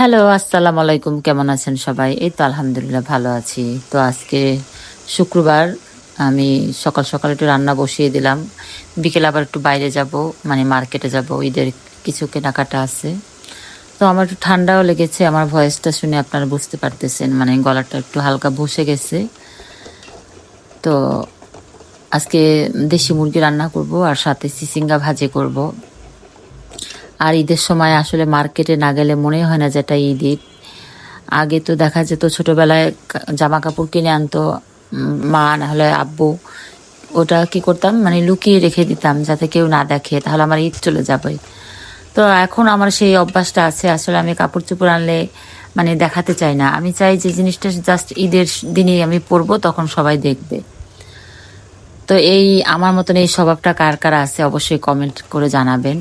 Hello, আসসালামু আলাইকুম। কেমন আছেন সবাই? এই তো আলহামদুলিল্লাহ, ভালো আছি। তো আজকে শুক্রবার, আমি সকাল সকাল একটু রান্না বসিয়ে দিলাম। বিকেল আবার একটু বাইরে যাব মানে মার্কেটে যাব, ঈদের কিছু কেনাকাটা আছে। তো আমার একটু ঠান্ডাও লেগেছে, আমার ভয়েসটা শুনে আপনারা বুঝতে পারতেছেন মানে গলাটা একটু হালকা বসে গেছে। তো আজকে দেশি মুরগি রান্না করব, আর সাথে সিসিঙ্গা ভাজি করব। আর ঈদের সময় আসলে মার্কেটে না গেলে মনে হয় না যে এটা ঈদ। ঈদ আগে তো দেখা যেত ছোটবেলায় জামা কাপড় কিনে আনতো মা না হলে আব্বু। ওটা কি করতাম? মানে লুকিয়ে রেখে দিতাম যাতে কেউ না দেখে, তাহলে আমার ঈদ চলে যাবে। তো এখন আমার সেই অভ্যাসটা আছে, আসলে আমি কাপড় চোপড় আনলে মানে দেখাতে চাই না। আমি চাই যে জিনিসটা জাস্ট ঈদের দিনেই আমি পরবো, তখন সবাই দেখবে। তো এই, আমার মতন এই স্বভাবটা কার কার আছে অবশ্যই কমেন্ট করে জানাবেন।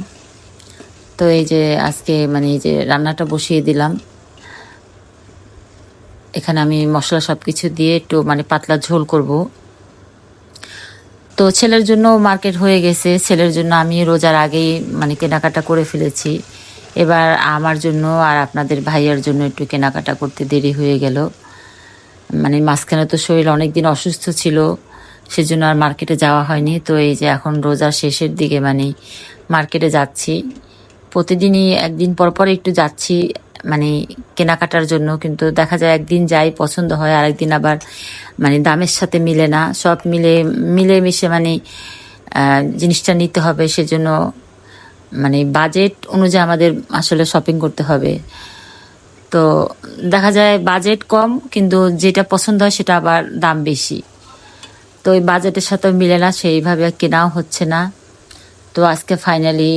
তো এই যে আজকে মানে এই যে রান্নাটা বসিয়ে দিলাম। এখানে আমি মশলা সব কিছু দিয়ে একটু মানে পাতলা ঝোল করব। তো ছেলের জন্য মার্কেট হয়ে গেছে। ছেলের জন্য আমি রোজার আগেই মানে কেনাকাটা করে ফেলেছি। এবার আমার জন্য আর আপনাদের ভাইয়ার জন্য একটু কেনাকাটা করতে দেরি হয়ে গেল। মানে মাঝখানে তো শরীর অনেক দিন অসুস্থ ছিল, সেজন্য আর মার্কেটে যাওয়া হয়নি। তো এই যে এখন রোজার শেষের দিকে মানে মার্কেটে যাচ্ছি। প্রতিদিনই একদিন পর পর একটু যাচ্ছি মানে কেনাকাটার জন্য, কিন্তু দেখা যায় একদিন যাই পছন্দ হয়, আরেকদিন আবার মানে দামের সাথে মিলে না। সব মিলে মিলে মিশে মানে জিনিসটা নিতে হবে, সেজন্য মানে বাজেট অনুযায়ী আমাদের আসলে শপিং করতে হবে। তো দেখা যায় বাজেট কম, কিন্তু যেটা পছন্দ হয় সেটা আবার দাম বেশি। তো ওই বাজেটের সাথে মিলে না, সেইভাবে কেনাও হচ্ছে না। তো আজকে ফাইনালি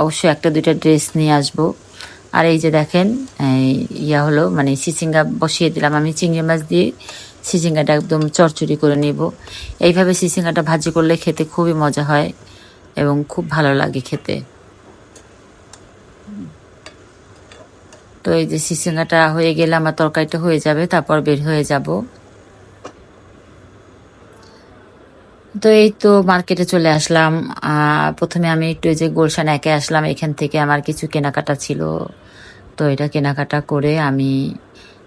অবশ্যই একটা, দুইটা ড্রেস নিয়ে আসব। আর এই যে দেখেন ইয়া হলো মানে সিচিঙ্গা বসিয়ে দিলাম। আমি চিংড়ি মাছ দিয়ে সিচিঙ্গাটা একদম চরচড়ি করে নেব। এইভাবে সিচিঙ্গাটা ভাজি করলে খেতে খুবই মজা হয় এবং খুব ভালো লাগে খেতে। তো এই যে সিচিঙ্গাটা হয়ে গেলে আমার তরকারিটা হয়ে যাবে, তারপর বের হয়ে যাব। তো এই তো মার্কেটে চলে আসলাম। প্রথমে আমি একটু এই যে গোলশান একে আসলাম। এখান থেকে আমার কিছু কেনাকাটা ছিল। তো এটা কেনাকাটা করে আমি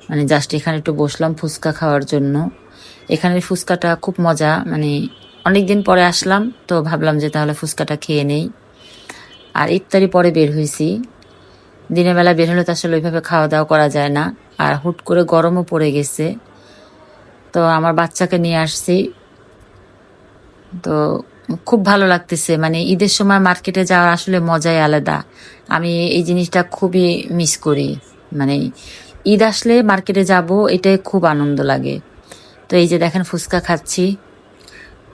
মানে জাস্ট এখানে একটু বসলাম ফুচকা খাওয়ার জন্য। এখানের ফুচকাটা খুব মজা মানে অনেক দিন পরে আসলাম, তো ভাবলাম যে তাহলে ফুচকাটা খেয়ে নেই। আর ইফতারি পরে বের হয়েছি। দিনের বেলা বের হলে তো আসলে ওইভাবে খাওয়া দাওয়া করা যায় না। আর হুট করে গরমও পড়ে গেছে। তো আমার বাচ্চাকে নিয়ে আসছি। তো খুব ভালো লাগতেছে। মানে ঈদের সময় মার্কেটে যাওয়ার আসলে মজাই আলাদা। আমি এই জিনিসটা খুবই মিস করি। মানে ঈদ আসলে মার্কেটে যাব, এটাই খুব আনন্দ লাগে। তো এই যে দেখেন ফুচকা খাচ্ছি।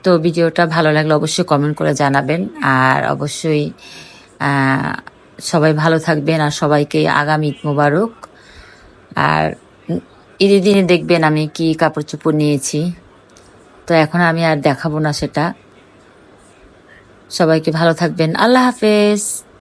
তো ভিডিওটা ভালো লাগলে অবশ্যই কমেন্ট করে জানাবেন। আর অবশ্যই সবাই ভালো থাকবেন আর সবাইকে আগামী ঈদ মোবারক। আর ঈদের দিনে দেখবেন আমি কি কাপড় চোপড় নিয়েছি। তো এখন আমি আর দেখাবো না সেটা। সবাইকে ভালো থাকবেন। আল্লাহ হাফেজ।